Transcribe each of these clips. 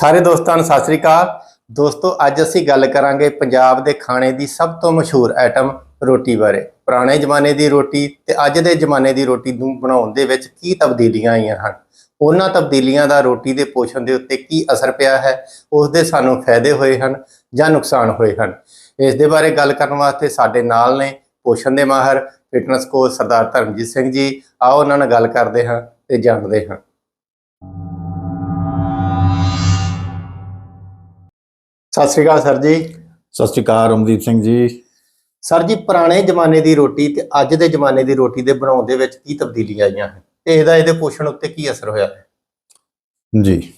ਸਾਰੇ ਦੋਸਤਾਂ ਨੂੰ ਸਤਿ ਸ੍ਰੀ ਅਕਾਲ। ਦੋਸਤੋ, ਅੱਜ ਅਸੀਂ ਗੱਲ ਕਰਾਂਗੇ ਪੰਜਾਬ ਦੇ ਖਾਣੇ ਦੀ ਸਭ ਤੋਂ ਮਸ਼ਹੂਰ ਆਈਟਮ ਰੋਟੀ ਬਾਰੇ। ਪੁਰਾਣੇ ਜ਼ਮਾਨੇ ਦੀ ਰੋਟੀ ਤੇ ਅੱਜ ਦੇ ਜ਼ਮਾਨੇ ਦੀ ਰੋਟੀ ਨੂੰ ਬਣਾਉਣ ਦੇ ਵਿੱਚ ਕੀ ਤਬਦੀਲੀਆਂ ਆਈਆਂ ਹਨ? ਉਹਨਾਂ ਤਬਦੀਲੀਆਂ ਦਾ ਰੋਟੀ ਦੇ ਪੋਸ਼ਣ ਦੇ ਉੱਤੇ ਕੀ ਅਸਰ ਪਿਆ ਹੈ? ਉਸ ਦੇ ਸਾਨੂੰ ਫਾਇਦੇ ਹੋਏ ਹਨ ਜਾਂ ਨੁਕਸਾਨ ਹੋਏ ਹਨ? ਇਸ ਦੇ ਬਾਰੇ ਗੱਲ ਕਰਨ ਵਾਸਤੇ ਸਾਡੇ ਨਾਲ ਨੇ ਪੋਸ਼ਣ ਦੇ ਮਾਹਰ ਫਿਟਨੈਸ ਕੋਚ ਸਰਦਾਰ ਧਰਮਜੀਤ ਸਿੰਘ ਜੀ। ਆਓ ਉਹਨਾਂ ਨਾਲ ਗੱਲ ਕਰਦੇ ਹਾਂ ਤੇ ਜਾਣਦੇ ਹਾਂ। ਸਤਿ ਸ੍ਰੀ ਅਕਾਲ ਸਰ ਜੀ। ਸਤਿ ਸ਼੍ਰੀ ਅਕਾਲ ਰਮਦੀਪ ਸਿੰਘ ਜੀ। ਸਰ ਜੀ ਪੁਰਾਣੇ ਜ਼ਮਾਨੇ ਦੀ ਰੋਟੀ ਤੇ ਅੱਜ ਦੇ ਜ਼ਮਾਨੇ ਦੀ ਰੋਟੀ ਦੇ ਬਣਾਉਣ ਦੇ ਵਿੱਚ ਕੀ ਤਬਦੀਲੀਆਂ ਆਈਆਂ ਹਨ ਤੇ ਇਹਦਾ ਇਹਦੇ ਪੋਸ਼ਣ ਉੱਤੇ ਕੀ ਅਸਰ ਹੋਇਆ ਹੈ? ਜੀ।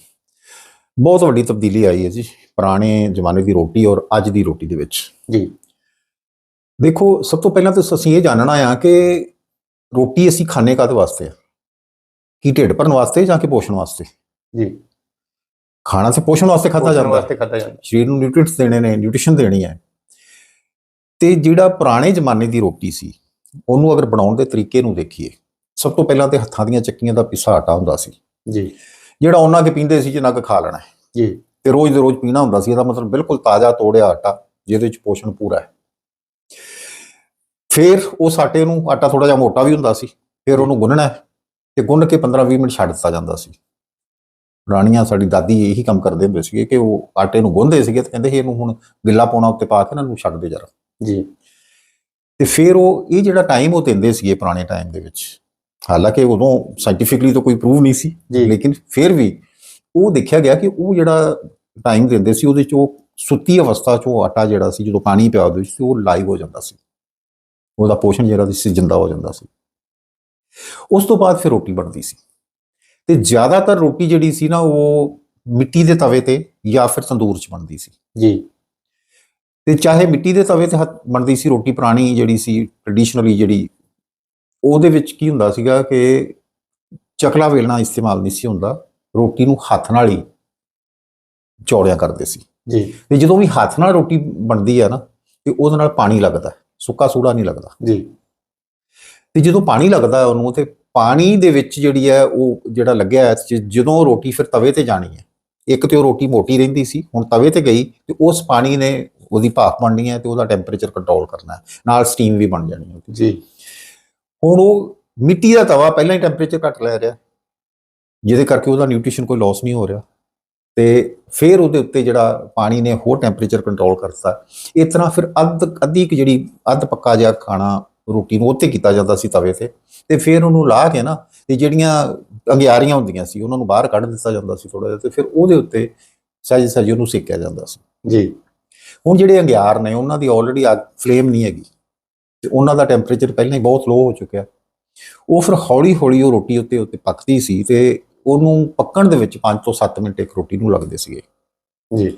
ਬਹੁਤ ਵੱਡੀ ਤਬਦੀਲੀ ਆਈ ਹੈ ਜੀ ਪੁਰਾਣੇ ਜ਼ਮਾਨੇ ਦੀ ਰੋਟੀ ਔਰ ਅੱਜ ਦੀ ਰੋਟੀ ਦੇ ਵਿੱਚ। ਜੀ। ਦੇਖੋ ਸਭ ਤੋਂ ਪਹਿਲਾਂ ਤਾਂ ਅਸੀਂ ਇਹ ਜਾਣਨਾ ਆ ਕਿ ਰੋਟੀ ਅਸੀਂ ਖਾਣੇ ਕਾਹਦੇ ਵਾਸਤੇ ਆ? ਕੀ ਢਿੱਡ ਭਰਨ ਵਾਸਤੇ ਜਾਂ ਕਿ ਪੋਸ਼ਣ ਵਾਸਤੇ? ਜੀ। ਖਾਣਾ ਤੇ ਪੋਸ਼ਣ ਵਾਸਤੇ ਖਾਧਾ ਜਾਂਦਾ। ਹੈ ਵਾਸਤੇ ਖਾਧਾ ਜਾਂਦਾ। ਸਰੀਰ ਨੂੰ ਨਿਊਟ੍ਰੀਐਂਟਸ ਦੇਣੇ ਨੇ ਨਿਊਟ੍ਰੀਸ਼ਨ ਦੇਣੀ ਹੈ। ਤੇ ਜਿਹੜਾ ਪੁਰਾਣੇ ਜ਼ਮਾਨੇ ਦੀ ਰੋਟੀ ਸੀ ਉਹਨੂੰ ਅਗਰ ਬਣਾਉਣ ਦੇ ਤਰੀਕੇ ਨੂੰ ਦੇਖੀਏ ਸਭ ਤੋਂ ਪਹਿਲਾਂ ਤੇ ਹੱਥਾਂ ਦੀਆਂ ਚੱਕੀਆਂ ਦਾ ਪਿੱਸਾ ਆਟਾ ਹੁੰਦਾ ਸੀ। ਜੀ। ਜਿਹੜਾ ਉਹਨਾਂ ਕੇ ਪੀਂਦੇ ਸੀ ਜਿੰਨਾ ਕੁ ਖਾ ਲੈਣਾ। ਜੀ। ਤੇ ਰੋਜ਼ ਦੇ ਰੋਜ਼ ਪੀਣਾ ਹੁੰਦਾ ਸੀ ਇਹਦਾ ਮਤਲਬ ਬਿਲਕੁਲ ਤਾਜ਼ਾ ਤੋੜਿਆ ਆਟਾ ਜਿਹਦੇ ਵਿੱਚ ਪੋਸ਼ਣ ਪੂਰਾ ਹੈ। ਫਿਰ ਉਸ ਆਟੇ ਨੂੰ ਆਟਾ ਥੋੜਾ ਜਿਹਾ ਮੋਟਾ ਵੀ ਹੁੰਦਾ ਸੀ ਫਿਰ ਉਹਨੂੰ ਗੁੰਨਣਾ ਤੇ ਗੁੰਨ ਕੇ 15-20 ਮਿੰਟ ਛੱਡ ਦਿੱਤਾ ਜਾਂਦਾ ਸੀ। ਰਾਣੀਆਂ ਸਾਡੀ ਦਾਦੀ ਇਹੀ ਕੰਮ ਕਰਦੇ ਹੁੰਦੇ ਸੀਗੇ ਕਿ ਉਹ ਆਟੇ ਨੂੰ ਗੁੰਨਦੇ ਸੀਗੇ ਤੇ ਕਹਿੰਦੇ ਸੀ ਇਹਨੂੰ ਹੁਣ ਗਿੱਲਾ ਪਾਉਣਾ ਉੱਤੇ ਪਾ ਕੇ ਇਹਨਾਂ ਨੂੰ ਛੱਡ ਦੇ ਜਰਾ। ਜੀ। ਤੇ ਫਿਰ ਉਹ ਇਹ ਜਿਹੜਾ ਟਾਈਮ ਉਹ ਦਿੰਦੇ ਸੀਗੇ ਪੁਰਾਣੇ ਟਾਈਮ ਦੇ ਵਿੱਚ। ਹਾਲਾਂਕਿ ਉਦੋਂ ਸਾਇੰਟੀਫਿਕਲੀ ਤਾਂ ਕੋਈ ਪ੍ਰੂਵ ਨਹੀਂ ਸੀ। ਲੇਕਿਨ ਫਿਰ ਵੀ ਉਹ ਦੇਖਿਆ ਗਿਆ ਕਿ ਉਹ ਜਿਹੜਾ ਟਾਈਮ ਦਿੰਦੇ ਸੀ ਉਹਦੇ ਚ ਉਹ ਸੁੱਤੀ ਅਵਸਥਾ ਚ ਉਹ ਆਟਾ ਜਿਹੜਾ ਸੀ ਜਦੋਂ ਪਾਣੀ ਪਿਆ ਉਹਦੇ ਵਿੱਚ ਸੀ, ਉਹ ਲਾਈਵ ਹੋ ਜਾਂਦਾ ਸੀ। ਉਹਦਾ ਪੋਸ਼ਣ ਜਿਹੜਾ ਸੀ ਜਿੰਦਾ ਹੋ ਜਾਂਦਾ ਸੀ। ਉਸ ਤੋਂ ਬਾਅਦ ਫਿਰ ਰੋਟੀ ਬਣਦੀ ਸੀ। ਤੇ ਜ਼ਿਆਦਾਤਰ ਰੋਟੀ ਜਿਹੜੀ ਸੀ ਨਾ ਉਹ ਮਿੱਟੀ ਦੇ ਤਵੇ ਤੇ ਜਾਂ ਫਿਰ ਤੰਦੂਰ 'ਚ ਬਣਦੀ ਸੀ। ਜੀ। ਤੇ ਚਾਹੇ ਮਿੱਟੀ ਦੇ ਤਵੇ ਤੇ ਬਣਦੀ ਸੀ ਰੋਟੀ ਪੁਰਾਣੀ ਜਿਹੜੀ ਸੀ ਟ੍ਰੈਡੀਸ਼ਨਲੀ ਜਿਹੜੀ ਉਹਦੇ ਵਿੱਚ ਕੀ ਹੁੰਦਾ ਸੀਗਾ ਕਿ ਚਕਲਾ ਵੇਲਣਾ ਇਸਤੇਮਾਲ ਨਹੀਂ ਸੀ ਹੁੰਦਾ ਰੋਟੀ ਨੂੰ ਹੱਥ ਨਾਲ ਹੀ ਚੌੜਿਆ ਕਰਦੇ ਸੀ। ਜੀ। ਤੇ ਜਦੋਂ ਵੀ ਹੱਥ ਨਾਲ ਰੋਟੀ ਬਣਦੀ ਹੈ ਨਾ ਤੇ ਉਹਦੇ ਨਾਲ ਪਾਣੀ ਲੱਗਦਾ ਸੁੱਕਾ ਸੂੜਾ ਨਹੀਂ ਲੱਗਦਾ। ਜੀ। ਤੇ ਜਦੋਂ ਪਾਣੀ ਲੱਗਦਾ ਉਹਨੂੰ ਤੇ ਪਾਣੀ ਦੇ ਵਿੱਚ ਜਿਹੜੀ ਹੈ ਉਹ ਜਿਹੜਾ ਲੱਗਿਆ ਜਦੋਂ ਰੋਟੀ ਫਿਰ ਤਵੇ ਤੇ ਜਾਣੀ ਹੈ। ਇੱਕ ਤੇ ਉਹ ਰੋਟੀ ਮੋਟੀ ਰਹਿੰਦੀ ਸੀ ਹੁਣ ਤਵੇ ਤੇ ਗਈ ਤੇ ਉਸ ਪਾਣੀ ਨੇ ਉਹਦੀ ਭਾਪ ਬਣਨੀ ਹੈ ਤੇ ਉਹਦਾ ਟੈਂਪਰੇਚਰ ਕੰਟਰੋਲ ਕਰਨਾ ਹੈ ਨਾਲ ਸਟੀਮ ਵੀ ਬਣ ਜਾਣੀ ਹੈ ਜੀ। ਹੁਣ ਉਹ ਮਿੱਟੀ ਦਾ ਤਵਾ ਪਹਿਲਾਂ ਹੀ ਟੈਂਪਰੇਚਰ ਘੱਟ ਲੈ ਰਿਹਾ ਜਿਹਦੇ ਕਰਕੇ ਉਹਦਾ ਨਿਊਟ੍ਰੀਸ਼ਨ ਕੋਈ ਲਾਸ ਨਹੀਂ ਹੋ ਰਿਹਾ। ਤੇ ਫਿਰ ਉਹਦੇ ਉੱਤੇ ਜਿਹੜਾ ਪਾਣੀ ਨੇ ਹੋਰ ਟੈਂਪਰੇਚਰ ਕੰਟਰੋਲ ਕਰਤਾ। ਇਸ ਤਰ੍ਹਾਂ ਫਿਰ ਅੱਧ ਅੱਧੀ ਕੁ ਜਿਹੜੀ ਅੱਧ ਪੱਕਾ ਜਿਹਾ ਖਾਣਾ ਰੋਟੀ ਨੂੰ ਉੱਤੇ ਕੀਤਾ ਜਾਂਦਾ ਸੀ ਤਵੇ ਤੇ। ਤੇ ਫਿਰ ਉਹਨੂੰ ਲਾ ਕੇ ਨਾ ਤੇ ਜਿਹੜੀਆਂ ਅੰਗਿਆਰੀਆਂ ਹੁੰਦੀਆਂ ਸੀ ਉਹਨਾਂ ਨੂੰ ਬਾਹਰ ਕੱਢ ਦਿੱਤਾ ਜਾਂਦਾ ਸੀ ਥੋੜਾ ਜਿਹਾ ਤੇ ਫਿਰ ਉਹਦੇ ਉੱਤੇ ਸਹਿਜ ਸਹਿਜ ਉਹਨੂੰ ਸੇਕਿਆ ਜਾਂਦਾ ਸੀ। ਜੀ। ਹੁਣ ਜਿਹੜੇ ਅੰਗਿਆਰ ਨੇ ਉਹਨਾਂ ਦੀ ਆਲਰੇਡੀ ਫਲੇਮ ਨਹੀਂ ਹੈਗੀ। ਤੇ ਉਹਨਾਂ ਦਾ ਟੈਂਪਰੇਚਰ ਪਹਿਲਾਂ ਹੀ ਬਹੁਤ ਲੋ ਹੋ ਚੁੱਕਿਆ। ਉਹ ਫਿਰ ਹੌਲੀ ਹੌਲੀ ਉਹ ਰੋਟੀ ਉੱਤੇ ਉੱਤੇ ਪੱਕਦੀ ਸੀ ਤੇ ਉਹਨੂੰ ਪੱਕਣ ਦੇ ਵਿੱਚ 5 ਤੋਂ 7 ਮਿੰਟ ਇੱਕ ਰੋਟੀ ਨੂੰ ਲੱਗਦੇ ਸੀਗੇ। ਜੀ।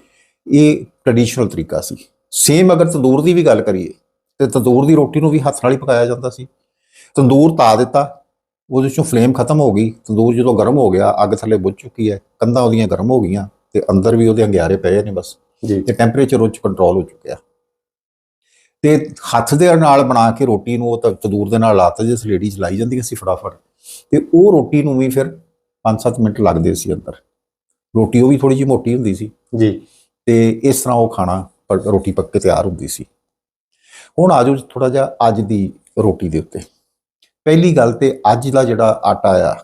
ਇਹ ਟ੍ਰੈਡੀਸ਼ਨਲ ਤਰੀਕਾ ਸੀ। ਸੇਮ ਅਗਰ ਤੰਦੂਰ ਦੀ ਵੀ ਗੱਲ ਕਰੀਏ ਤੇ ਤੰਦੂਰ ਦੀ ਰੋਟੀ ਨੂੰ ਵੀ ਹੱਥ ਨਾਲ ਹੀ ਪਕਾਇਆ ਜਾਂਦਾ ਸੀ। ਤੰਦੂਰ ਤਾ ਦਿੱਤਾ ਉਹਦੇ ਚੋਂ ਫਲੇਮ ਖਤਮ ਹੋ ਗਈ। ਤੰਦੂਰ ਜਦੋਂ ਗਰਮ ਹੋ ਗਿਆ ਅੱਗ ਥੱਲੇ ਬੁੱਝ ਚੁੱਕੀ ਹੈ ਕੰਧਾਂ ਉਹਦੀਆਂ ਗਰਮ ਹੋ ਗਈਆਂ ਤੇ ਅੰਦਰ ਵੀ ਉਹਦੇ ਅੰਗਿਆਰੇ ਪਏ ਨੇ ਬਸ। ਜੀ। ਤੇ ਟੈਂਪਰੇਚਰ ਉਹ ਚ ਕੰਟਰੋਲ ਹੋ ਚੁੱਕਿਆ। ਤੇ ਹੱਥ ਦੇ ਨਾਲ ਬਣਾ ਕੇ ਰੋਟੀ ਨੂੰ ਉਹ ਤੰਦੂਰ ਦੇ ਨਾਲ ਲਾਤਾ ਜਿਸ ਲੇਡੀ ਚਲਾਈ ਜਾਂਦੀਆਂ ਸੀ ਫਟਾਫਟ। ਤੇ ਉਹ ਰੋਟੀ ਨੂੰ ਵੀ ਫਿਰ 5-7 ਮਿੰਟ ਲੱਗਦੇ ਸੀ ਅੰਦਰ। ਰੋਟੀ ਉਹ ਵੀ ਥੋੜੀ ਜਿਹੀ ਮੋਟੀ ਹੁੰਦੀ ਸੀ। ਜੀ। ਤੇ ਇਸ ਤਰ੍ਹਾਂ ਉਹ ਖਾਣਾ ਰੋਟੀ ਪੱਕ ਕੇ ਤਿਆਰ ਹੁੰਦੀ ਸੀ। ਹੁਣ ਆਜੋ ਥੋੜਾ ਜਿਹਾ ਅੱਜ ਦੀ ਰੋਟੀ ਦੇ ਉੱਤੇ। ਪਹਿਲੀ ਗੱਲ ਤੇ ਅੱਜ ਦਾ ਜਿਹੜਾ ਆਟਾ ਆ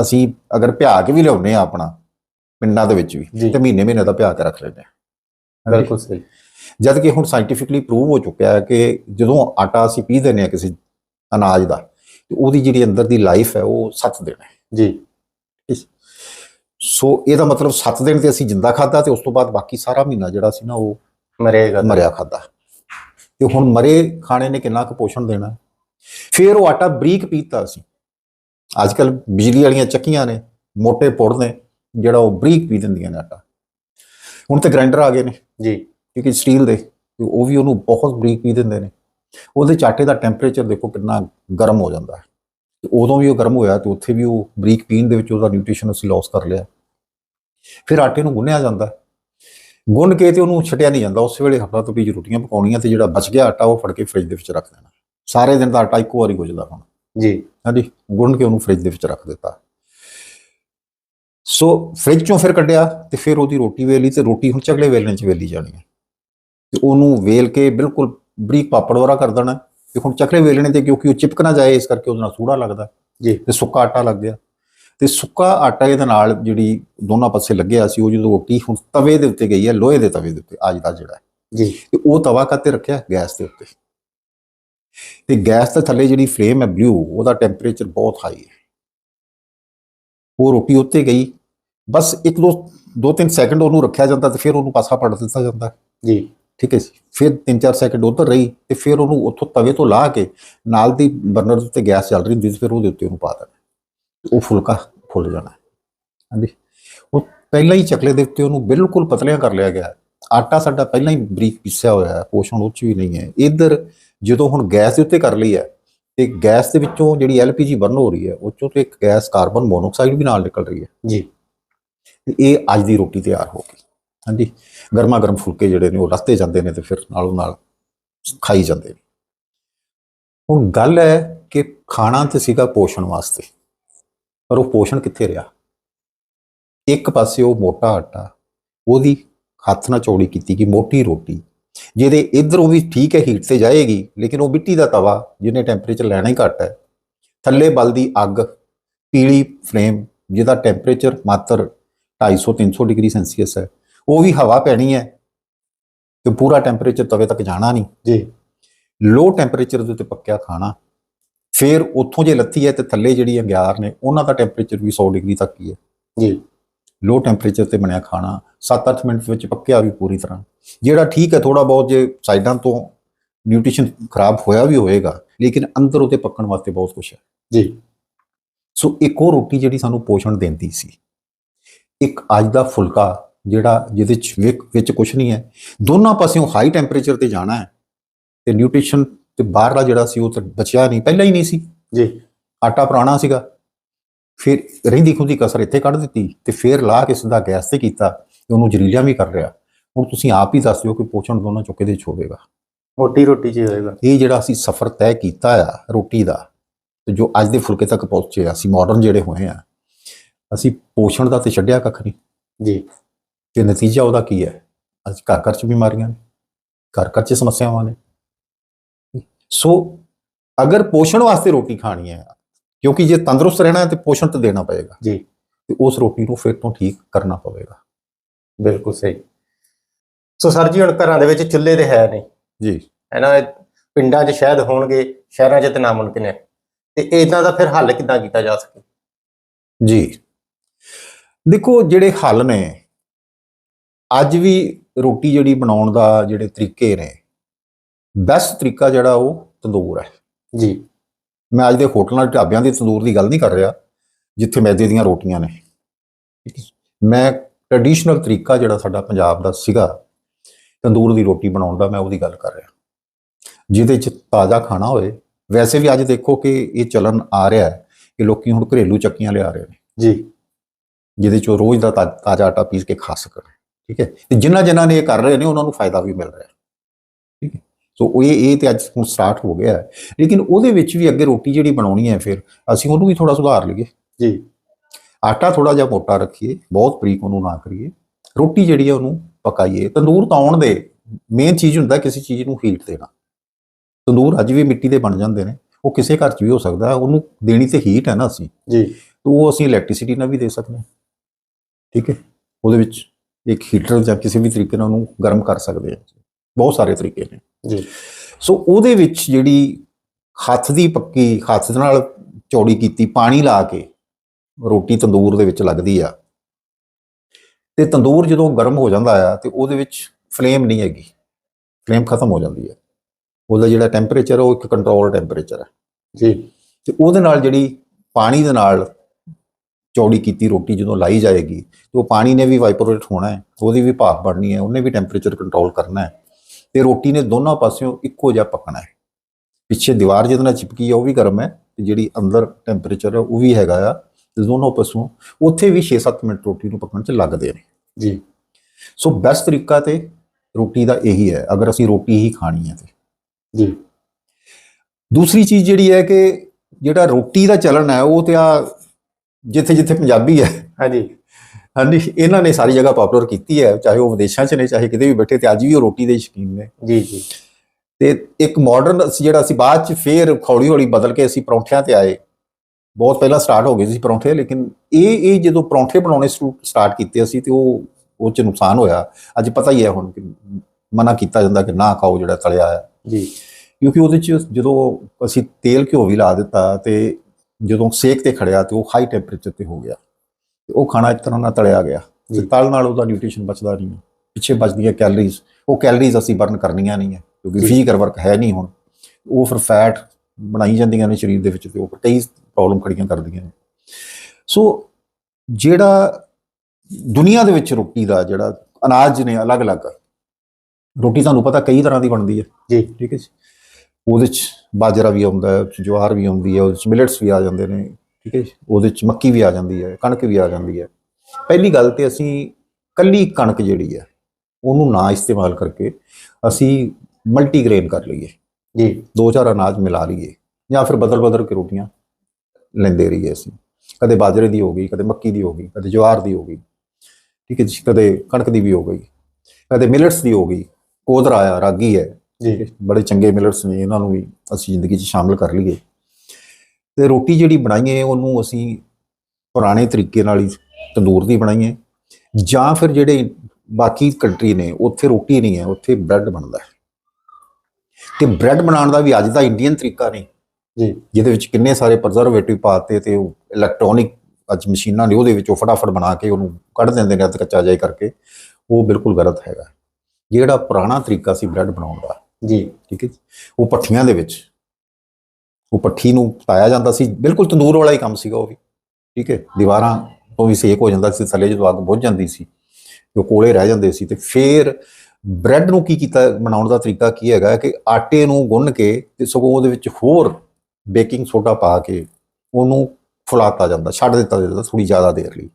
ਅਸੀਂ ਅਗਰ ਭਿਆ ਕੇ ਵੀ ਲਿਆਉਨੇ ਆ ਆਪਣਾ ਪਿੰਡਾਂ ਦੇ ਵਿੱਚ ਵੀ। ਤੇ ਮਹੀਨੇ ਮਹੀਨੇ ਦਾ ਭਿਆ ਕੇ ਰੱਖ ਲੈਂਦੇ ਆ। ਬਿਲਕੁਲ ਸਹੀ। ਜਦ ਕਿ ਹੁਣ ਸਾਇੰਟੀਫਿਕਲੀ ਪ੍ਰੂਵ ਹੋ ਚੁੱਕਿਆ ਹੈ ਕਿ ਜਦੋਂ ਆਟਾ ਅਸੀਂ ਪੀ ਦਿੰਦੇ ਆ ਕਿਸੇ ਅਨਾਜ ਦਾ ਤੇ ਉਹਦੀ ਜਿਹੜੀ ਅੰਦਰ ਦੀ ਲਾਈਫ ਹੈ ਉਹ 7 ਦਿਨ ਹੈ। ਜੀ। ਸੋ ਇਹਦਾ ਮਤਲਬ 7 ਦਿਨ ਤੇ ਅਸੀਂ ਜਿੰਦਾ ਖਾਦਾ ਤੇ ਉਸ ਤੋਂ ਬਾਅਦ ਬਾਕੀ ਸਾਰਾ ਮਹੀਨਾ ਜਿਹੜਾ ਸੀ ਨਾ ਉਹ ਮਰੇਗਾ ਮਰਿਆ ਖਾਦਾ ਤੇ ਹੁਣ ਮਰੇ ਖਾਣੇ ਨੇ ਕਿੰਨਾ ਕੁ ਪੋਸ਼ਣ ਦੇਣਾ। ਫਿਰ ਉਹ ਆਟਾ ਬਰੀਕ ਪੀਤਾ ਸੀ ਅੱਜ ਕੱਲ ਬਿਜਲੀ ਵਾਲੀਆਂ ਚੱਕੀਆਂ ਨੇ ਮੋٹے ਪੁੜ ਨੇ ਜਿਹੜਾ ਉਹ ਬਰੀਕ ਪੀ ਦਿੰਦੀਆਂ ਨੇ ਆਟਾ। ਹੁਣ ਤੇ ਗ੍ਰਾਈਂਡਰ ਆ ਗਏ ਨੇ। ਜੀ। ਕਿਉਂਕਿ ਸਟੀਲ ਦੇ ਉਹ ਵੀ ਉਹਨੂੰ ਬਹੁਤ ਬਰੀਕ ਪੀ ਦਿੰਦੇ ਨੇ। ਉਹਦੇ ਚਾਟੇ ਦਾ ਟੈਂਪਰੇਚਰ ਦੇਖੋ ਕਿੰਨਾ ਗਰਮ ਹੋ ਜਾਂਦਾ ਹੈ। ਉਦੋਂ ਵੀ ਉਹ ਗਰਮ ਹੋਇਆ ਤੇ ਉੱਥੇ ਵੀ ਉਹ ਬਰੀਕ ਪੀਣ ਦੇ ਵਿੱਚ ਉਹਦਾ ਨਿਊਟ੍ਰੀਸ਼ਨ ਅਸੀਂ ਲਾਸ ਕਰ ਲਿਆ। ਫਿਰ ਆਟੇ ਨੂੰ ਗੁੰਨਿਆ ਜਾਂਦਾ। ਗੁੰਨ ਕੇ ਤੇ ਉਹਨੂੰ ਛਟਿਆ ਨਹੀਂ ਜਾਂਦਾ। ਉਸ ਵੇਲੇ ਹਫਤਾ ਤੋਂ ਵੀ ਰੋਟੀਆਂ ਪਕਾਉਣੀਆਂ ਤੇ ਜਿਹੜਾ ਬਚ ਗਿਆ ਆਟਾ ਉਹ ਫੜ ਕੇ ਫ੍ਰਿਜ ਦੇ ਵਿੱਚ ਰੱਖ ਦੇਣਾ। ਸਾਰੇ ਦਿਨ ਦਾ ਆਟਾ ਇੱਕੋ ਵਾਰੀ ਗੁੱਜਦਾ ਹੁਣ। ਜੀ। ਹਾਂਜੀ ਗੁੰਨ ਕੇ ਉਹਨੂੰ ਫ੍ਰਿਜ ਦੇ ਵਿੱਚ ਰੱਖ ਦਿੱਤਾ। ਸੋ ਫ੍ਰਿਜ ਚੋਂ ਫਿਰ ਕੱਢਿਆ ਤੇ ਫਿਰ ਉਹਦੀ ਰੋਟੀ ਵੇਲੀ ਤੇ ਰੋਟੀ ਹੁਣ ਚਗਲੇ ਵੇਲਣ ਚ ਵੇਲੀ ਜਾਣੀ ਹੈ। ਤੇ ਉਹਨੂੰ ਵੇਲ ਕੇ ਬਿਲਕੁਲ ਬਰੀਕ ਪਾਪੜ ਵਰਾ ਕਰ ਦੇਣਾ ਤੇ ਹੁਣ ਚਕਲੇ ਵੇਲਣੇ ਤੇ ਕਿਉਂਕਿ ਉਹ ਚਿਪਕ ਨਾ ਜਾਏ ਇਸ ਕਰਕੇ ਉਹਦੇ ਨਾਲ ਸੂੜਾ ਲੱਗਦਾ ਜੀ। ਤੇ ਸੁੱਕਾ ਆਟਾ ਲੱਗ ਗਿਆ। ਤੇ ਸੁੱਕਾ ਆਟਾ ਇਹਦੇ ਨਾਲ ਜਿਹੜੀ ਦੋਨਾਂ ਪਾਸੇ ਲੱਗਿਆ ਸੀ ਉਹ ਜਦੋਂ ਰੋਟੀ ਹੁਣ ਤਵੇ ਦੇ ਉੱਤੇ ਗਈ ਹੈ ਲੋਹੇ ਦੇ ਤਵੇ ਦੇ ਉੱਤੇ ਅੱਜ ਦਾ ਜਿਹੜਾ। ਜੀ। ਤੇ ਉਹ ਤਵਾ ਕੱਤੇ ਰੱਖਿਆ? ਗੈਸ ਦੇ ਉੱਤੇ। ਤੇ ਗੈਸ ਦੇ ਥੱਲੇ ਜਿਹੜੀ ਫਲੇਮ ਹੈ ਬਲੂ ਉਹਦਾ ਟੈਂਪਰੇਚਰ ਬਹੁਤ ਹਾਈ ਹੈ। ਉਹ ਰੋਟੀ ਉੱਤੇ ਗਈ। ਬਸ ਇੱਕ ਦੋ ਦੋ ਤਿੰਨ ਸੈਕਿੰਡ ਉਹਨੂੰ ਰੱਖਿਆ ਜਾਂਦਾ ਤੇ ਫਿਰ ਉਹਨੂੰ ਪਾਸਾ ਪੜ ਦਿੱਤਾ ਜਾਂਦਾ। ਜੀ। ਠੀਕ ਹੈ ਜੀ। ਫਿਰ 3-4 ਸੈਕਿੰਡ ਉੱਧਰ ਰਹੀ ਤੇ ਫਿਰ ਉਹਨੂੰ ਉੱਥੋਂ ਤਵੇ ਤੋਂ ਲਾ ਕੇ ਨਾਲ ਦੀ ਬਰਨਰ ਦੇ ਉੱਤੇ ਗੈਸ ਚੱਲ ਰਹੀ ਹੁੰਦੀ ਸੀ ਫਿਰ ਉਹਦੇ ਉੱਤੇ ਉਹਨੂੰ ਪਾ ਦੇਣਾ ਉਹ ਫੁਲਕਾ ਫੁੱਲ ਜਾਣਾ ਹਾਂਜੀ। ਉਹ ਪਹਿਲਾਂ ਹੀ ਚਕਲੇ ਦੇ ਉੱਤੇ ਉਹਨੂੰ ਬਿਲਕੁਲ ਪਤਲਿਆਂ ਕਰ ਲਿਆ ਗਿਆ। ਆਟਾ ਸਾਡਾ ਪਹਿਲਾਂ ਹੀ ਬਰੀਕ ਪੀਸਿਆ ਹੋਇਆ ਹੈ ਪੋਸ਼ਣ ਉਹ 'ਚ ਵੀ ਨਹੀਂ ਹੈ। ਇੱਧਰ ਜਦੋਂ ਹੁਣ ਗੈਸ ਦੇ ਉੱਤੇ ਕਰ ਲਈ ਹੈ ਤੇ ਗੈਸ ਦੇ ਵਿੱਚੋਂ ਜਿਹੜੀ ਐਲਪੀਜੀ ਬਰਨ ਹੋ ਰਹੀ ਹੈ ਉਹ 'ਚੋਂ ਤੇ ਇੱਕ ਗੈਸ ਕਾਰਬਨ ਮੋਨੋਆਕਸਾਈਡ ਵੀ ਨਾਲ ਨਿਕਲ ਰਹੀ ਹੈ। ਜੀ। ਤੇ ਇਹ ਅੱਜ ਦੀ ਰੋਟੀ ਤਿਆਰ ਹੋ ਗਈ। ਹਾਂਜੀ। ਗਰਮਾ ਗਰਮ ਫੁਲਕੇ ਜਿਹੜੇ ਨੇ ਉਹ ਰਸਤੇ ਜਾਂਦੇ ਨੇ ਤੇ ਫਿਰ ਨਾਲੋਂ ਨਾਲ ਖਾਈ ਜਾਂਦੇ ਨੇ। ਹੁਣ ਗੱਲ ਹੈ ਕਿ ਖਾਣਾ ਤੇ ਸੀਗਾ ਪੋਸ਼ਣ ਵਾਸਤੇ। ਪਰ ਉਹ ਪੋਸ਼ਣ ਕਿੱਥੇ ਰਿਹਾ? ਇੱਕ ਪਾਸੇ ਉਹ ਮੋਟਾ ਆਟਾ ਉਹਦੀ ਹੱਥ ਨਾਲ ਚੌੜੀ ਕੀਤੀ ਕਿ ਮੋਟੀ ਰੋਟੀ ਜਿਹਦੇ ਇਧਰੋਂ ਵੀ ਠੀਕ ਹੈ ਹੀਟ ਤੇ ਜਾਏਗੀ ਲੇਕਿਨ ਉਹ ਮਿੱਟੀ ਦਾ ਤਵਾ ਜਿਹਨੇ ਟੈਂਪਰੇਚਰ ਲੈਣਾ ਹੀ ਘੱਟ ਹੈ। ਥੱਲੇ ਬਲਦੀ ਅੱਗ ਪੀਲੀ ਫਲੇਮ ਜਿਹਦਾ ਟੈਂਪਰੇਚਰ ਮਾਤਰ 250 300 ਡਿਗਰੀ ਸੈਂਸੀਅਸ ਹੈ। ਉਹ ਵੀ ਹਵਾ ਪੈਣੀ ਹੈ ਤੇ ਪੂਰਾ ਟੈਂਪਰੇਚਰ ਤਵੇ ਤੱਕ ਜਾਣਾ ਨਹੀਂ। ਜੀ। ਲੋ ਟੈਂਪਰੇਚਰ ਦੇ ਉੱਤੇ ਪੱਕਿਆ ਖਾਣਾ ਫਿਰ ਉੱਥੋਂ ਜੇ ਲੱਥੀ ਹੈ ਤੇ ਥੱਲੇ ਜਿਹੜੀ ਅੰਗਿਆਰ ਨੇ ਉਹਨਾਂ ਦਾ ਟੈਂਪਰੇਚਰ ਵੀ 100 ਡਿਗਰੀ ਤੱਕ ਹੀ ਹੈ। ਜੀ। ਲੋ ਟੈਂਪਰੇਚਰ ਤੇ ਬਣਿਆ ਖਾਣਾ 7-8 ਮਿੰਟ ਵਿੱਚ ਪੱਕਿਆ ਵੀ ਪੂਰੀ ਤਰ੍ਹਾਂ। ਜਿਹੜਾ ਠੀਕ ਹੈ ਥੋੜਾ ਬਹੁਤ ਜੇ ਸਾਈਡਾਂ ਤੋਂ ਨਿਊਟ੍ਰੀਸ਼ਨ ਖਰਾਬ ਹੋਇਆ ਵੀ ਹੋਏਗਾ ਲੇਕਿਨ ਅੰਦਰ ਉਹਦੇ ਪੱਕਣ ਵਾਸਤੇ ਬਹੁਤ ਕੁਝ ਹੈ। ਜੀ। ਸੋ ਇੱਕ ਉਹ ਰੋਟੀ ਜਿਹੜੀ ਸਾਨੂੰ ਪੋਸ਼ਣ ਦਿੰਦੀ ਸੀ। ਇੱਕ ਅੱਜ ਦਾ ਫੁਲਕਾ ਜਿਹੜਾ ਜਿਹਦੇ ਚ ਵਿਕ- ਵਿੱਚ ਕੁਝ ਨਹੀਂ ਹੈ। ਦੋਨਾਂ ਪਾਸਿਓਂ ਹਾਈ ਟੈਂਪਰੇਚਰ ਤੇ ਜਾਣਾ ਹੈ ਤੇ ਨਿਊਟ੍ਰੀਸ਼ਨ ਤੇ ਬਾਹਰਲਾ ਜਿਹੜਾ ਸੀ ਉਹ ਤਾਂ ਬਚਿਆ ਨਹੀਂ ਪਹਿਲਾਂ ਹੀ ਨਹੀਂ ਸੀ। ਜੀ। ਆਟਾ ਪੁਰਾਣਾ ਸੀਗਾ। ਫਿਰ ਰਹਿੰਦੀ ਖੁੰਦੀ ਕਸਰ ਇੱਥੇ ਕੱਢ ਦਿੱਤੀ ਤੇ ਫਿਰ ਲਾ ਕੇ ਸਿੱਧਾ ਗੈਸ ਤੇ ਕੀਤਾ ਤੇ ਉਹਨੂੰ ਜ਼ਰੀਲਿਆਂ ਵੀ ਕਰ ਰਿਹਾ। ਹੁਣ ਤੁਸੀਂ ਆਪ ਹੀ ਦੱਸ ਦਿਓ ਕਿ ਪੋਸ਼ਣ ਦੋਨਾਂ ਚੋਂ ਕਿਹਦੇ ਚ ਹੋਵੇਗਾ। ਮੋਟੀ ਰੋਟੀ ਚ ਹੋਏਗਾ ਇਹ ਜਿਹੜਾ ਅਸੀਂ ਸਫ਼ਰ ਤੈਅ ਕੀਤਾ ਆ ਰੋਟੀ ਦਾ ਤੇ ਜੋ ਅੱਜ ਦੇ ਫੁਲਕੇ ਤੱਕ ਪਹੁੰਚੇ ਆ, ਅਸੀਂ ਮਾਡਰਨ ਜਿਹੜੇ ਹੋਏ ਆ ਅਸੀਂ ਪੋਸ਼ਣ ਦਾ ਤੇ ਛੱਡਿਆ ਕੱਖ ਨਹੀਂ। ਜੀ। ਤੇ ਨਤੀਜਾ ਉਹਦਾ ਕੀ ਹੈ? ਅੱਜ ਘਰ ਘਰ ਚ ਬਿਮਾਰੀਆਂ ਨੇ ਘਰ ਘਰ ਚ ਸਮੱਸਿਆਵਾਂ ਨੇ। ਸੋ ਅਗਰ ਪੋਸ਼ਣ ਵਾਸਤੇ ਰੋਟੀ ਖਾਣੀ ਹੈ ਕਿਉਂਕਿ ਜੇ ਤੰਦਰੁਸਤ ਰਹਿਣਾ ਹੈ ਤੇ ਪੋਸ਼ਣ ਤਾਂ ਦੇਣਾ ਪਏਗਾ। ਜੀ। ਤੇ ਉਸ ਰੋਟੀ ਨੂੰ ਫਿਰ ਤੋਂ ਠੀਕ ਕਰਨਾ ਪਵੇਗਾ। ਬਿਲਕੁਲ ਸਹੀ। ਸੋ ਸਰ ਜੀ ਹੁਣ ਘਰਾਂ ਦੇ ਵਿੱਚ ਚੁੱਲ੍ਹੇ ਤੇ ਹੈ ਨਹੀਂ। ਜੀ। ਹੈ ਨਾ ਪਿੰਡਾਂ 'ਚ ਸ਼ਾਇਦ ਹੋਣਗੇ ਸ਼ਹਿਰਾਂ 'ਚ ਤੇ ਨਾਮੁਮਕਿਨ ਹੈ ਤੇ ਇਦਾਂ ਦਾ ਫਿਰ ਹੱਲ ਕਿੱਦਾਂ ਕੀਤਾ ਜਾ ਸਕੇ? ਜੀ। ਦੇਖੋ ਜਿਹੜੇ ਹੱਲ ਨੇ ਅੱਜ ਵੀ ਰੋਟੀ ਜਿਹੜੀ ਬਣਾਉਣ ਦਾ ਜਿਹੜੇ ਤਰੀਕੇ ਨੇ ਬੈਸਟ ਤਰੀਕਾ ਜਿਹੜਾ ਉਹ ਤੰਦੂਰ ਹੈ। ਜੀ। ਮੈਂ ਅੱਜ ਦੇ ਹੋਟਲਾਂ ਢਾਬਿਆਂ ਦੇ ਤੰਦੂਰ ਦੀ ਗੱਲ ਨਹੀਂ ਕਰ ਰਿਹਾ ਜਿੱਥੇ ਮੈਦੇ ਦੀਆਂ ਰੋਟੀਆਂ ਨੇ। ਮੈਂ ਟ੍ਰੈਡੀਸ਼ਨਲ ਤਰੀਕਾ ਜਿਹੜਾ ਸਾਡਾ ਪੰਜਾਬ ਦਾ ਸੀਗਾ ਤੰਦੂਰ ਦੀ ਰੋਟੀ ਬਣਾਉਣ ਦਾ ਮੈਂ ਉਹਦੀ ਗੱਲ ਕਰ ਰਿਹਾ। ਜਿਹਦੇ ਚ ਤਾਜ਼ਾ ਖਾਣਾ ਹੋਏ। ਵੈਸੇ ਵੀ ਅੱਜ ਦੇਖੋ ਕਿ ਇਹ ਚਲਨ ਆ ਰਿਹਾ ਹੈ ਕਿ ਲੋਕੀ ਹੁਣ ਘਰੇਲੂ ਚੱਕੀਆਂ ਲਿਆ ਰਹੇ ਨੇ। ਜੀ। ਜਿਹਦੇ ਚੋਂ ਰੋਜ਼ ਦਾ ਤਾਜ਼ਾ ਆਟਾ ਪੀਸ ਕੇ ਖਾ ਸਕਣ। ਠੀਕ ਹੈ। ਤੇ ਜਿਨ੍ਹਾਂ ਜਿਨ੍ਹਾਂ ਨੇ ਇਹ ਕਰ ਰਹੇ ਨੇ ਉਹਨਾਂ ਨੂੰ ਫਾਇਦਾ ਵੀ ਮਿਲ ਰਿਹਾ। ਸੋ ਉਹ ਇਹ ਇਹ ਤੇ ਅੱਜ ਹੁਣ ਸਟਾਰਟ ਹੋ ਗਿਆ ਹੈ। ਲੇਕਿਨ ਉਹਦੇ ਵਿੱਚ ਵੀ ਅੱਗੇ ਰੋਟੀ ਜਿਹੜੀ ਬਣਾਉਣੀ ਹੈ ਫਿਰ ਅਸੀਂ ਉਹਨੂੰ ਵੀ ਥੋੜਾ ਸੁਧਾਰ ਲਈਏ। ਜੀ। ਆਟਾ ਥੋੜਾ ਜਿਹਾ ਮੋਟਾ ਰੱਖੀਏ ਬਹੁਤ ਬਰੀਕ ਉਹਨੂੰ ਨਾ ਕਰੀਏ। ਰੋਟੀ ਜਿਹੜੀ ਹੈ ਉਹਨੂੰ ਪਕਾਈਏ। ਤੰਦੂਰ ਤਾਉਣ ਦੇ ਮੇਨ ਚੀਜ਼ ਹੁੰਦਾ ਕਿਸੇ ਚੀਜ਼ ਨੂੰ ਹੀਟ ਦੇਣਾ। ਤੰਦੂਰ ਅੱਜ ਵੀ ਮਿੱਟੀ ਦੇ ਬਣ ਜਾਂਦੇ ਨੇ। ਉਹ ਕਿਸੇ ਘਰ 'ਚ ਵੀ ਹੋ ਸਕਦਾ ਹੈ। ਉਹਨੂੰ ਦੇਣੀ ਤੇ ਹੀਟ ਹੈ ਨਾ ਅਸੀਂ। ਜੀ। ਤੇ ਉਹ ਅਸੀਂ ਇਲੈਕਟ੍ਰਿਸਿਟੀ ਨਾਲ ਵੀ ਦੇ ਸਕਦੇ ਹਾਂ। ਠੀਕ ਹੈ? ਉਹਦੇ ਵਿੱਚ ਇੱਕ ਹੀਟਰ ਜਾਂ ਕਿਸੇ ਵੀ ਤਰੀਕੇ ਨਾਲ ਉਹਨੂੰ ਗਰਮ ਕਰ ਸਕਦੇ ਹਾਂ। ਬਹੁਤ ਸਾਰੇ ਤਰੀਕੇ ਨੇ। ਜੀ। ਸੋ ਉਹਦੇ ਵਿੱਚ ਜਿਹੜੀ ਹੱਥ ਦੀ ਪੱਕੀ ਹੱਥ ਦੇ ਨਾਲ ਚੌੜੀ ਕੀਤੀ ਪਾਣੀ ਲਾ ਕੇ ਰੋਟੀ ਤੰਦੂਰ ਦੇ ਵਿੱਚ ਲੱਗਦੀ ਆ। ਤੇ ਤੰਦੂਰ ਜਦੋਂ ਗਰਮ ਹੋ ਜਾਂਦਾ ਆ ਤੇ ਉਹਦੇ ਵਿੱਚ ਫਲੇਮ ਨਹੀਂ ਹੈਗੀ। ਫਲੇਮ ਖਤਮ ਹੋ ਜਾਂਦੀ ਹੈ ਉਹਦਾ ਜਿਹੜਾ ਟੈਂਪਰੇਚਰ ਉਹ ਇੱਕ ਕੰਟਰੋਲ ਟੈਂਪਰੇਚਰ ਹੈ ਜੀ। ਤੇ ਉਹਦੇ ਨਾਲ ਜਿਹੜੀ ਪਾਣੀ ਦੇ ਨਾਲ ਚੌੜੀ ਕੀਤੀ ਰੋਟੀ ਜਦੋਂ ਲਾਈ ਜਾਏਗੀ ਤੇ ਉਹ ਪਾਣੀ ਨੇ ਵੀ ਵਾਈਪੋਰੇਟ ਹੋਣਾ ਹੈ ਉਹਦੀ ਵੀ ਭਾਪ ਬਣਨੀ ਹੈ ਉਹਨੇ ਵੀ ਟੈਂਪਰੇਚਰ ਕੰਟਰੋਲ ਕਰਨਾ ਹੈ। ਤੇ ਰੋਟੀ ਨੇ ਦੋਨਾਂ ਪਾਸਿਓਂ ਇੱਕੋ ਜਿਹਾ ਪੱਕਣਾ ਹੈ। ਪਿੱਛੇ ਦੀਵਾਰ ਜਿਹਦੇ ਨਾਲ ਚਿਪਕੀ ਹੈ ਉਹ ਵੀ ਗਰਮ ਹੈ ਤੇ ਜਿਹੜੀ ਅੰਦਰ ਟੈਂਪਰੇਚਰ ਹੈ ਉਹ ਵੀ ਹੈਗਾ ਆ ਤੇ ਦੋਨੋਂ ਪਾਸੋਂ ਉੱਥੇ ਵੀ 6-7 ਮਿੰਟ ਰੋਟੀ ਨੂੰ ਪੱਕਣ 'ਚ ਲੱਗਦੇ ਨੇ। ਜੀ। ਸੋ ਬੈਸਟ ਤਰੀਕਾ ਤੇ ਰੋਟੀ ਦਾ ਇਹੀ ਹੈ ਅਗਰ ਅਸੀਂ ਰੋਟੀ ਹੀ ਖਾਣੀ ਹੈ ਤੇ। ਜੀ। ਦੂਸਰੀ ਚੀਜ਼ ਜਿਹੜੀ ਹੈ ਕਿ ਜਿਹੜਾ ਰੋਟੀ ਦਾ ਚਲਨ ਹੈ ਉਹ ਤੇ ਆ ਜਿੱਥੇ ਜਿੱਥੇ ਪੰਜਾਬੀ ਹੈ। ਹਾਂਜੀ। ਹਾਂਜੀ ਇਹਨਾਂ ਨੇ ਸਾਰੀ ਜਗ੍ਹਾ ਪਪੂਲਰ ਕੀਤੀ ਹੈ ਚਾਹੇ ਉਹ ਵਿਦੇਸ਼ਾਂ 'ਚ ਨੇ ਚਾਹੇ ਕਿਤੇ ਵੀ ਬੈਠੇ ਤੇ ਅੱਜ ਵੀ ਉਹ ਰੋਟੀ ਦੇ ਸ਼ੌਕੀਨ ਨੇ। ਜੀ ਜੀ। ਤੇ ਇੱਕ ਮਾਡਰਨ ਜਿਹੜਾ ਅਸੀਂ ਬਾਅਦ 'ਚ ਫੇਰ ਹੌਲੀ ਹੌਲੀ ਬਦਲ ਕੇ ਅਸੀਂ ਪਰੌਂਠਿਆਂ ਤੇ ਆਏ। ਬਹੁਤ ਪਹਿਲਾਂ ਸਟਾਰਟ ਹੋ ਗਏ ਸੀ ਪਰੌਂਠੇ ਲੇਕਿਨ ਇਹ ਇਹ ਜਦੋਂ ਪਰੌਂਠੇ ਬਣਾਉਣੇ ਸਟਾਰਟ ਕੀਤੇ ਅਸੀਂ ਤੇ ਉਹ ਉਹ 'ਚ ਨੁਕਸਾਨ ਹੋਇਆ। ਅੱਜ ਪਤਾ ਹੀ ਹੈ ਹੁਣ ਕਿ ਮਨਾ ਕੀਤਾ ਜਾਂਦਾ ਕਿ ਨਾ ਖਾਓ ਜਿਹੜਾ ਤਲਿਆ ਹੈ। ਜੀ। ਕਿਉਂਕਿ ਉਹਦੇ 'ਚ ਜਦੋਂ ਅਸੀਂ ਤੇਲ ਘਿਓ ਵੀ ਲਾ ਦਿੱਤਾ ਤੇ ਜਦੋਂ ਸੇਕ ਤੇ ਖੜਿਆ ਤੇ ਉਹ ਹਾਈ ਟੈਂਪਰੇਚਰ ਤੇ ਹੋ ਗਿਆ। ਉਹ ਖਾਣਾ ਇੱਕ ਤਰ੍ਹਾਂ ਨਾਲ ਤਲਿਆ ਗਿਆ। ਤੇ। ਤਲ ਨਾਲ ਉਹਦਾ ਨਿਊਟ੍ਰੀਸ਼ਨ ਬਚਦਾ ਨਹੀਂ ਹੈ। ਪਿੱਛੇ ਬਚਦੀਆਂ ਕੈਲਰੀਜ਼ ਉਹ ਕੈਲਰੀਜ਼ ਅਸੀਂ ਬਰਨ ਕਰਨੀਆਂ ਨਹੀਂ ਹੈ ਕਿਉਂਕਿ। ਫਿਜ਼ੀਕਲ ਵਰਕ ਹੈ ਨਹੀਂ ਹੁਣ। ਉਹ ਫਿਰ ਫੈਟ ਬਣਾਈ ਜਾਂਦੀਆਂ ਨੇ ਸਰੀਰ ਦੇ ਵਿੱਚ ਤੇ ਉਹ ਕਈ ਪ੍ਰੋਬਲਮ ਖੜੀਆਂ ਕਰਦੀਆਂ ਨੇ। ਸੋ ਜਿਹੜਾ ਦੁਨੀਆ ਦੇ ਵਿੱਚ ਰੋਟੀ ਦਾ ਜਿਹੜਾ ਅਨਾਜ ਨੇ ਅਲੱਗ-ਅਲੱਗ ਰੋਟੀ ਤੁਹਾਨੂੰ ਪਤਾ ਕਈ ਤਰ੍ਹਾਂ ਦੀ ਬਣਦੀ ਹੈ। ਜੀ। ਠੀਕ ਹੈ ਜੀ। ਉਹਦੇ ਚ ਬਾਜਰਾ ਵੀ ਆਉਂਦਾ ਹੈ ਜਵਾਰ ਵੀ ਆਉਂਦੀ ਹੈ ਉਹਦੇ ਚ ਮਿਲਟਸ ਵੀ ਆ ਜਾਂਦੇ ਨੇ। ਠੀਕ ਹੈ ਉਹਦੇ ਚ ਮੱਕੀ ਵੀ ਆ ਜਾਂਦੀ ਹੈ ਕਣਕ ਵੀ ਆ ਜਾਂਦੀ ਹੈ। ਪਹਿਲੀ ਗੱਲ ਤੇ ਅਸੀਂ ਕੱਲੀ ਕਣਕ ਜਿਹੜੀ ਹੈ ਉਹਨੂੰ ਨਾ ਇਸਤੇਮਾਲ ਕਰਕੇ ਅਸੀਂ ਮਲਟੀਗ੍ਰੇਨ ਕਰ ਲਈਏ। ਜੀ। ਦੋ ਚਾਰ ਅਨਾਜ ਮਿਲਾ ਲਈਏ ਜਾਂ ਫਿਰ ਬਦਲ ਬਦਲ ਕੇ ਰੋਟੀਆਂ ਲੈਂਦੇ ਰਹੀਏ ਅਸੀਂ। ਕਦੇ ਬਾਜਰੇ ਦੀ ਹੋ ਗਈ ਕਦੇ ਮੱਕੀ ਦੀ ਹੋ ਗਈ ਕਦੇ ਜਵਾਰ ਦੀ ਹੋ ਗਈ। ਠੀਕ ਹੈ ਜੀ? ਕਦੇ ਕਣਕ ਦੀ ਵੀ ਹੋ ਗਈ ਕਦੇ ਮਿਲਟਸ ਦੀ ਹੋ ਗਈ। ਕੋਦਰਾ ਆ ਰਾਗੀ ਹੈ ਜੀ? ਬੜੇ ਚੰਗੇ ਮਿਲਟਸ ਨੇ ਇਹਨਾਂ ਨੂੰ ਵੀ ਅਸੀਂ ਜ਼ਿੰਦਗੀ 'ਚ ਸ਼ਾਮਲ ਕਰ ਲਈਏ। ਤੇ ਰੋਟੀ ਜਿਹੜੀ ਬਣਾਈਏ ਉਹਨੂੰ ਅਸੀਂ ਪੁਰਾਣੇ ਤਰੀਕੇ ਨਾਲ ਹੀ ਤੰਦੂਰ ਦੀ ਬਣਾਈਏ ਜਾਂ ਫਿਰ ਜਿਹੜੇ ਬਾਕੀ ਕੰਟਰੀ ਨੇ ਉੱਥੇ ਰੋਟੀ ਨਹੀਂ ਹੈ ਉੱਥੇ ਬ੍ਰੈਡ ਬਣਦਾ ਹੈ। ਤੇ ਬ੍ਰੈਡ ਬਣਾਉਣ ਦਾ ਵੀ ਅੱਜ ਦਾ ਇੰਡੀਅਨ ਤਰੀਕਾ ਨਹੀਂ। ਜੀ। ਜਿਹਦੇ ਵਿੱਚ ਕਿੰਨੇ ਸਾਰੇ ਪ੍ਰੀਜ਼ਰਵੇਟਿਵ ਪਾਤੇ ਤੇ ਉਹ ਇਲੈਕਟ੍ਰੋਨਿਕ ਅੱਜ ਮਸ਼ੀਨਾਂ ਨੇ ਉਹਦੇ ਵਿੱਚੋਂ ਫਟਾਫਟ ਬਣਾ ਕੇ ਉਹਨੂੰ ਕੱਢ ਦਿੰਦੇ ਨੇ ਅੱਧ ਕੱਚਾ ਜਾਈ ਕਰਕੇ। ਉਹ ਬਿਲਕੁਲ ਗਲਤ ਹੈਗਾ। ਜਿਹੜਾ ਪੁਰਾਣਾ ਤਰੀਕਾ ਸੀ ਬ੍ਰੈਡ ਬਣਾਉਣ ਦਾ। ਜੀ। ਠੀਕ ਹੈ। ਉਹ ਪੱਠੀਆਂ ਦੇ ਵਿੱਚ। ਉਹ ਪੱਠੀ ਨੂੰ ਪਾਇਆ ਜਾਂਦਾ ਸੀ। ਬਿਲਕੁਲ ਤੰਦੂਰ ਵਾਲਾ ਹੀ ਕੰਮ ਸੀਗਾ ਉਹ ਵੀ। ਠੀਕ ਹੈ ਦੀਵਾਰਾਂ ਤੋਂ ਵੀ ਸੇਕ ਹੋ ਜਾਂਦਾ ਸੀ ਥੱਲੇ ਜਦੋਂ ਅੱਗ ਬੁੱਝ ਜਾਂਦੀ ਸੀ ਉਹ ਕੋਲੇ ਰਹਿ ਜਾਂਦੇ ਸੀ ਤੇ ਫਿਰ ਬ੍ਰੈਡ ਨੂੰ ਕੀ ਕੀਤਾ ਬਣਾਉਣ ਦਾ ਤਰੀਕਾ ਕੀ ਹੈਗਾ ਕਿ ਆਟੇ ਨੂੰ ਗੁੰਨ ਕੇ ਤੇ ਸਗੋਂ ਉਹਦੇ ਵਿੱਚ ਹੋਰ ਬੇਕਿੰਗ ਸੋਡਾ ਪਾ ਕੇ ਉਹਨੂੰ ਫੁਲਾਤਾ ਜਾਂਦਾ ਛੱਡ ਦਿੱਤਾ ਜਾਂਦਾ ਥੋੜੀ ਜ਼ਿਆਦਾ ਦੇਰ ਲਈ।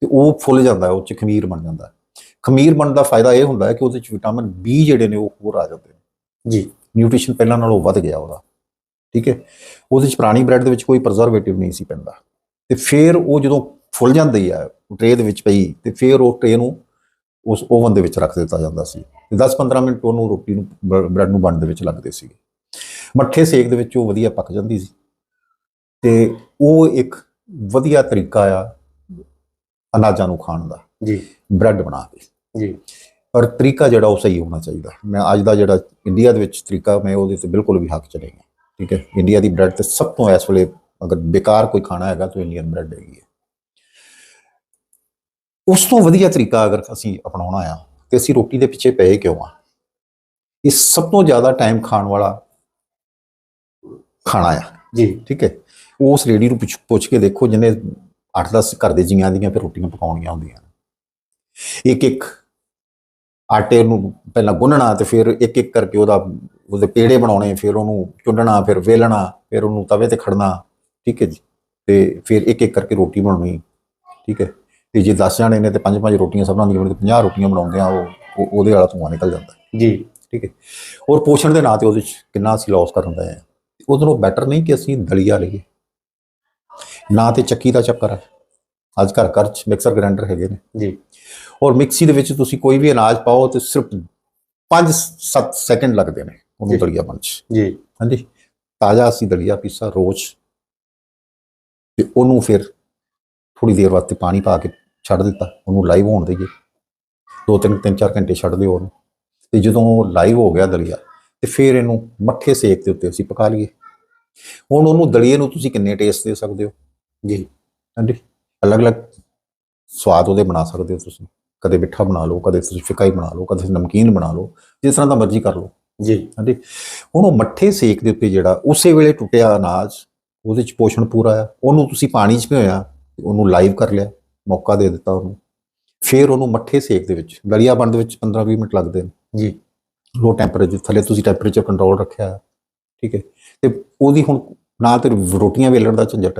ਤੇ ਉਹ ਫੁੱਲ ਜਾਂਦਾ ਉਹ ਚ ਖਮੀਰ ਬਣ ਜਾਂਦਾ। ਖਮੀਰ ਬਣਨ ਦਾ ਫਾਇਦਾ ਇਹ ਹੁੰਦਾ ਹੈ ਕਿ ਉਹਦੇ ਚ ਵਿਟਾਮਿਨ ਬੀ ਜਿਹੜੇ ਨੇ ਉਹ ਹੋਰ ਆ ਜਾਂਦੇ ਨੇ। ਜੀ। ਨਿਊਟ੍ਰੀਸ਼ਨ ਪਹਿਲਾਂ ਨਾਲੋਂ ਵੱਧ ਗਿਆ ਉਹਦਾ। ਠੀਕ ਹੈ? ਉਹਦੇ ਚ ਪੁਰਾਣੀ ਬ੍ਰੈਡ ਦੇ ਵਿੱਚ ਕੋਈ ਪ੍ਰੀਜ਼ਰਵੇਟਿਵ ਨਹੀਂ ਸੀ ਪੈਂਦਾ। ਤੇ ਫਿਰ ਉਹ ਜਦੋਂ ਫੁੱਲ ਜਾਂਦੀ ਆ ਟਰੇ ਦੇ ਵਿੱਚ ਪਈ ਤੇ ਫਿਰ ਉਹ ਟਰੇ ਨੂੰ ਉਸ ਓਵਨ ਦੇ ਵਿੱਚ ਰੱਖ ਦਿੱਤਾ ਜਾਂਦਾ ਸੀ। ਤੇ 10-15 ਮਿੰਟ ਉਹਨੂੰ ਰੋਟੀ ਨੂੰ ਬ੍ਰੈਡ ਨੂੰ ਬਣਨ ਦੇ ਵਿੱਚ ਲੱਗਦੇ ਸੀਗੇ। ਮੱਠੇ ਸੇਕ ਦੇ ਵਿੱਚ ਉਹ ਵਧੀਆ ਪੱਕ ਜਾਂਦੀ ਸੀ। ਤੇ ਉਹ ਇੱਕ ਵਧੀਆ ਤਰੀਕਾ ਆ ਅਨਾਜਾਂ ਨੂੰ ਖਾਣ ਦਾ। ਜੀ। ਬ੍ਰੈਡ ਬਣਾ ਕੇ। ਜੀ। ਪਰ ਤਰੀਕਾ ਜਿਹੜਾ ਉਹ ਸਹੀ ਹੋਣਾ ਚਾਹੀਦਾ। ਮੈਂ ਅੱਜ ਦਾ ਜਿਹੜਾ ਇੰਡੀਆ ਦੇ ਵਿੱਚ ਤਰੀਕਾ ਮੈਂ ਉਹਦੇ ਤੇ ਬਿਲਕੁਲ ਵੀ ਹੱਕ ਚ ਨਹੀਂ ਹਾਂ। ਠੀਕ ਹੈ ਇੰਡੀਆ ਦੀ ਬ੍ਰੈਡ ਤੇ ਸਭ ਤੋਂ ਇਸ ਵੇਲੇ ਅਗਰ ਬੇਕਾਰ ਕੋਈ ਖਾਣਾ ਹੈਗਾ ਤਾਂ ਇੰਡੀਅਨ ਬ੍ਰੈਡ ਹੈਗੀ ਹੈ। ਉਸ ਤੋਂ ਵਧੀਆ ਤਰੀਕਾ ਅਗਰ ਅਸੀਂ ਅਪਣਾਉਣਾ ਆ ਤੇ ਅਸੀਂ ਰੋਟੀ ਦੇ ਪਿੱਛੇ ਪਏ ਕਿਉਂ ਆ? ਇਹ ਸਭ ਤੋਂ ਜ਼ਿਆਦਾ ਟਾਈਮ ਖਾਣ ਵਾਲਾ ਖਾਣਾ ਆ। ਜੀ। ਠੀਕ ਹੈ ਉਸ ਰੇੜੀ ਨੂੰ ਪੁੱਛ ਪੁੱਛ ਕੇ ਦੇਖੋ ਜਿਹਨੇ 8-10 ਘਰ ਦੇ ਜੀਆਂ ਦੀਆਂ ਫਿਰ ਰੋਟੀਆਂ ਪਕਾਉਣੀਆਂ ਹੁੰਦੀਆਂ ਇੱਕ ਇੱਕ ਆਟੇ ਨੂੰ ਪਹਿਲਾਂ ਗੁੰਨਣਾ ਤੇ ਫਿਰ ਇੱਕ ਇੱਕ ਕਰਕੇ ਉਹਦਾ ਉਹਦੇ ਪੇੜੇ ਬਣਾਉਣੇ ਫਿਰ ਉਹਨੂੰ ਚੁੰਡਣਾ ਫਿਰ ਵੇਲਣਾ ਫਿਰ ਉਹਨੂੰ ਤਵੇ ਤੇ ਖੜਨਾ ਠੀਕ ਹੈ ਜੀ। ਤੇ ਫਿਰ ਇੱਕ ਇੱਕ ਕਰਕੇ ਰੋਟੀ ਬਣਾਉਣੀ ਠੀਕ ਹੈ। ਤੇ ਜੇ 10 ਜਾਣੇ ਨੇ ਤੇ ਪੰਜ ਪੰਜ ਰੋਟੀਆਂ ਸਭਨਾਂ ਦੀਆਂ ਬਣ ਕੇ 50 ਰੋਟੀਆਂ ਬਣਾਉਂਦੇ ਆ ਉਹ ਉਹ- ਉਹਦੇ ਵਾਲਾ ਧੂੰਆਂ ਨਿਕਲ ਜਾਂਦਾ। ਜੀ। ਠੀਕ ਹੈ। ਔਰ ਪੋਸ਼ਣ ਦੇ ਨਾਂ ਤੇ ਉਹਦੇ ਚ ਕਿੰਨਾ ਅਸੀਂ ਲਾਸ ਕਰਨ ਦਾ ਹੈ ਉਹਦੇ ਨਾਲੋਂ ਬੈਟਰ ਨਹੀਂ ਕਿ ਅਸੀਂ ਦਲੀਆ ਲਈਏ। ਨਾ ਤੇ ਚੱਕੀ ਦਾ ਚੱਕਰ ਹੈ ਅੱਜ ਘਰ ਘਰ ਚ ਮਿਕਸਰ ਗ੍ਰਾਈਂਡਰ ਹੈਗੇ ਨੇ। ਜੀ। ਔਰ ਮਿਕਸੀ ਦੇ ਵਿੱਚ ਤੁਸੀਂ ਕੋਈ ਵੀ ਅਨਾਜ ਪਾਓ ਤੇ ਸਿਰਫ 5-7 ਸੈਕਿੰਡ ਲੱਗਦੇ ਨੇ। ਉਹਨੂੰ। ਦਲੀਆ ਬਣ ਚ ਜੀ। ਹਾਂਜੀ। ਤਾਜ਼ਾ ਅਸੀਂ ਦਲੀਆ ਪੀਸਾ ਰੋਜ਼। ਤੇ ਉਹਨੂੰ ਫਿਰ ਥੋੜੀ ਦੇਰ ਵਾਸਤੇ ਪਾਣੀ ਪਾ ਕੇ ਛੱਡ ਦਿੱਤਾ। ਉਹਨੂੰ ਲਾਈਵ ਹੋਣ ਦੇਈਏ। ਦੋ ਤਿੰਨ ਤਿੰਨ ਚਾਰ ਘੰਟੇ ਛੱਡ ਦਿਓ ਉਹਨੂੰ। ਤੇ ਜਦੋਂ ਲਾਈਵ ਹੋ ਗਿਆ ਦਲੀਆ ਤੇ ਫਿਰ ਇਹਨੂੰ ਮੱਠੇ ਸੇਕ ਦੇ ਉੱਤੇ ਅਸੀਂ ਪਕਾ ਲਈਏ। ਹੁਣ ਉਹਨੂੰ ਦਲੀਏ ਨੂੰ ਤੁਸੀਂ ਕਿੰਨੇ ਟੇਸਟ ਦੇ ਸਕਦੇ ਹੋ? ਜੀ। ਹਾਂਜੀ। ਅਲੱਗ-ਅਲੱਗ ਸਵਾਦ ਉਹਦੇ ਬਣਾ ਸਕਦੇ ਹੋ ਤੁਸੀਂ। ਕਦੇ ਮਿੱਠਾ ਬਣਾ ਲਓ ਕਦੇ ਤੁਸੀਂ ਫਿੱਕਾ ਹੀ ਬਣਾ ਲਓ ਕਦੇ ਨਮਕੀਨ ਬਣਾ ਲਓ। ਜਿਸ ਤਰ੍ਹਾਂ ਦਾ ਮਰਜ਼ੀ ਕਰ ਲਓ। ਜੀ। ਹਾਂਜੀ। ਹੁਣ ਉਹ ਮੱਠੇ ਸੇਕ ਦੇ ਉੱਤੇ ਜਿਹੜਾ ਉਸੇ ਵੇਲੇ ਟੁੱਟਿਆ ਅਨਾਜ ਉਹਦੇ ਚ ਪੋਸ਼ਣ ਪੂਰਾ ਆ ਉਹਨੂੰ ਤੁਸੀਂ ਪਾਣੀ 'ਚ ਭਿਓਇਆ ਉਹਨੂੰ ਲਾਈਵ ਕਰ ਲਿਆ ਮੌਕਾ ਦੇ ਦਿੱਤਾ ਉਹਨੂੰ। ਫਿਰ ਉਹਨੂੰ ਮੱਠੇ ਸੇਕ ਦੇ ਵਿੱਚ ਦਲੀਆ ਬਣਨ ਦੇ ਵਿੱਚ 15-20 ਮਿੰਟ ਲੱਗਦੇ ਨੇ। ਜੀ। ਲੋ ਟੈਂਪਰੇਚਰ ਥੱਲੇ ਤੁਸੀਂ ਟੈਂਪਰੇਚਰ ਕੰਟਰੋਲ ਰੱਖਿਆ। ਠੀਕ ਹੈ। ਤੇ ਉਹਦੀ ਹੁਣ ਨਾ ਤੇ ਰੋਟੀਆਂ ਵੇਲਣ ਦਾ ਝੰਜਟ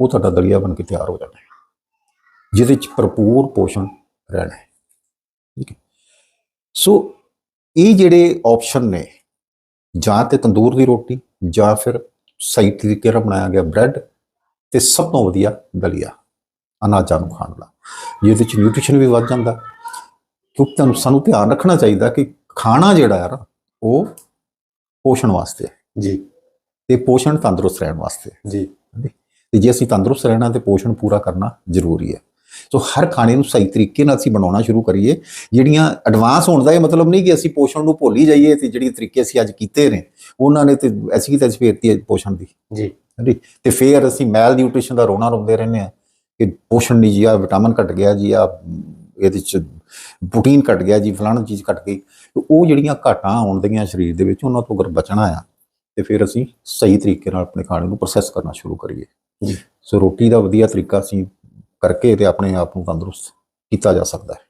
ਉਹ ਤੁਹਾਡਾ ਦਲੀਆ ਬਣ ਕੇ ਤਿਆਰ ਹੋ ਜਾਣਾ ਜਿਹਦੇ ਚ ਭਰਪੂਰ ਪੋਸ਼ਣ ਰਹਿਣਾ ਹੈ। ਠੀਕ ਹੈ। ਸੋ ਇਹ ਜਿਹੜੇ ਆਪਸ਼ਨ ਨੇ ਜਾਂ ਤੇ ਤੰਦੂਰ ਦੀ ਰੋਟੀ ਜਾਂ ਫਿਰ ਸਹੀ ਤਰੀਕੇ ਨਾਲ ਬਣਾਇਆ ਗਿਆ ਬ੍ਰੈਡ ਤੇ ਸਭ ਤੋਂ ਵਧੀਆ ਦਲੀਆ ਅਨਾਜਾਂ ਨੂੰ ਖਾਣ ਦਾ ਜਿਹਦੇ ਵਿੱਚ ਨਿਊਟ੍ਰੀਸ਼ਨ ਵੀ ਵੱਧ ਜਾਂਦਾ। ਕਿਉਂਕਿ ਤੁਹਾਨੂੰ ਸਾਨੂੰ ਧਿਆਨ ਰੱਖਣਾ ਚਾਹੀਦਾ ਕਿ ਖਾਣਾ ਜਿਹੜਾ ਨਾ ਉਹ ਪੋਸ਼ਣ ਵਾਸਤੇ ਹੈ। ਜੀ। ਤੇ ਪੋਸ਼ਣ ਤੰਦਰੁਸਤ ਰਹਿਣ ਵਾਸਤੇ। ਜੀ। ਤੇ ਜੇ ਅਸੀਂ ਤੰਦਰੁਸਤ ਰਹਿਣਾ ਤੇ ਪੋਸ਼ਣ ਪੂਰਾ ਕਰਨਾ ਜ਼ਰੂਰੀ ਹੈ। ਸੋ ਹਰ ਖਾਣੇ ਨੂੰ ਸਹੀ ਤਰੀਕੇ ਨਾਲ ਅਸੀਂ ਬਣਾਉਣਾ ਸ਼ੁਰੂ ਕਰੀਏ। ਜਿਹੜੀਆਂ ਐਡਵਾਂਸ ਹੋਣ ਦਾ ਇਹ ਮਤਲਬ ਨਹੀਂ ਕਿ ਅਸੀਂ ਪੋਸ਼ਣ ਨੂੰ ਭੁੱਲ ਹੀ ਜਾਈਏ ਤੇ ਜਿਹੜੀ ਤਰੀਕੇ ਅਸੀਂ ਅੱਜ ਕੀਤੇ ਨੇ ਉਹਨਾਂ ਨੇ ਤੇ ਐਸੀ ਤਾਂ ਫੇਰਤੀ ਹੈ ਪੋਸ਼ਣ ਦੀ। ਜੀ। ਹਾਂਜੀ। ਤੇ ਫਿਰ ਅਸੀਂ ਮੈਲ ਨਿਊਟ੍ਰੀਸ਼ਨ ਦਾ ਰੋਣਾ ਰੋਂਦੇ ਰਹਿੰਦੇ ਆ ਕਿ ਪੋਸ਼ਣ ਨਹੀਂ ਜੀ ਆ ਵਿਟਾਮਿਨ ਘਟ ਗਿਆ ਜੀ ਆ ਇਹਦੇ ਚ ਪ੍ਰੋਟੀਨ ਘਟ ਗਿਆ ਜੀ ਫਲਾਣਾ ਚੀਜ਼ ਘਟ ਗਈ। ਉਹ ਜਿਹੜੀਆਂ ਘਾਟਾਂ ਆਉਂਦੀਆਂ ਸਰੀਰ ਦੇ ਵਿੱਚ ਉਹਨਾਂ ਤੋਂ ਅਗਰ ਬਚਣਾ ਆ ਤੇ ਫਿਰ ਅਸੀਂ ਸਹੀ ਤਰੀਕੇ ਨਾਲ ਆਪਣੇ ਖਾਣੇ ਨੂੰ ਪ੍ਰੋਸੈਸ ਕਰਨਾ ਸ਼ੁਰੂ ਕਰੀਏ। ਜੀ। ਸੋ ਰੋਟੀ ਦਾ ਵਧੀਆ ਤਰੀਕਾ ਅਸੀਂ ਕਰਕੇ ਤੇ ਆਪਣੇ ਆਪ ਨੂੰ ਤੰਦਰੁਸਤ ਕੀਤਾ ਜਾ ਸਕਦਾ ਹੈ।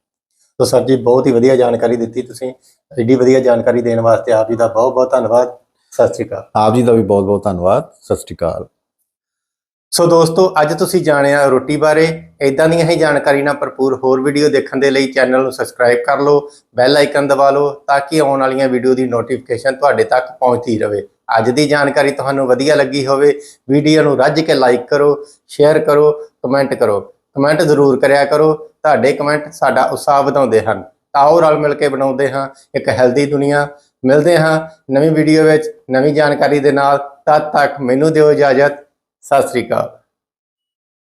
ਤੋ ਸਰ ਜੀ ਬਹੁਤ ਹੀ ਵਧੀਆ ਜਾਣਕਾਰੀ ਦਿੱਤੀ ਤੁਸੀਂ। ਐਡੀ ਵਧੀਆ ਜਾਣਕਾਰੀ ਦੇਣ ਵਾਸਤੇ ਆਪ ਜੀ ਦਾ ਬਹੁਤ ਬਹੁਤ ਧੰਨਵਾਦ। ਸਤਿ ਸ਼੍ਰੀ ਅਕਾਲ। ਆਪ ਜੀ ਦਾ ਵੀ ਬਹੁਤ ਬਹੁਤ ਧੰਨਵਾਦ। ਸਤਿ ਸ਼੍ਰੀ ਅਕਾਲ। ਸੋ ਦੋਸਤੋ ਅੱਜ ਤੁਸੀਂ ਜਾਣਿਆ ਰੋਟੀ ਬਾਰੇ। ਇਦਾਂ ਦੀਆਂ ਹੀ ਜਾਣਕਾਰੀ ਨਾਲ ਭਰਪੂਰ ਹੋਰ ਵੀਡੀਓ ਦੇਖਣ ਦੇ ਲਈ ਚੈਨਲ ਨੂੰ ਸਬਸਕ੍ਰਾਈਬ ਕਰ ਲਓ ਬੈਲ ਆਈਕਨ ਦਬਾ ਲਓ ਤਾਂ ਕਿ ਆਉਣ ਵਾਲੀਆਂ ਵੀਡੀਓ ਦੀ ਨੋਟੀਫਿਕੇਸ਼ਨ ਤੁਹਾਡੇ ਤੱਕ ਪਹੁੰਚਦੀ ਰਹੇ। ਅੱਜ ਦੀ ਜਾਣਕਾਰੀ ਤੁਹਾਨੂੰ ਵਧੀਆ ਲੱਗੀ ਹੋਵੇ ਵੀਡੀਓ ਨੂੰ ਰੱਜ ਕੇ ਲਾਈਕ ਕਰੋ ਸ਼ੇਅਰ ਕਰੋ ਕਮੈਂਟ ਕਰੋ। ਕਮੈਂਟ ਜ਼ਰੂਰ ਕਰਿਆ ਕਰੋ। ਤੁਹਾਡੇ ਕਮੈਂਟ ਸਾਡਾ ਉਤਸ਼ਾਹ ਵਧਾਉਂਦੇ ਹਨ। ਤਾਂ ਆਓ ਰਲ ਮਿਲ ਕੇ ਬਣਾਉਂਦੇ ਹਾਂ ਇੱਕ ਹੈਲਦੀ ਦੁਨੀਆ। ਮਿਲਦੇ ਹਾਂ ਨਵੀਂ ਵੀਡੀਓ ਵਿੱਚ ਨਵੀਂ ਜਾਣਕਾਰੀ ਦੇ ਨਾਲ। ਤਦ ਤੱਕ ਮੈਨੂੰ ਦਿਓ ਇਜਾਜ਼ਤ। ਸਤਿ ਸ੍ਰੀ ਅਕਾਲ।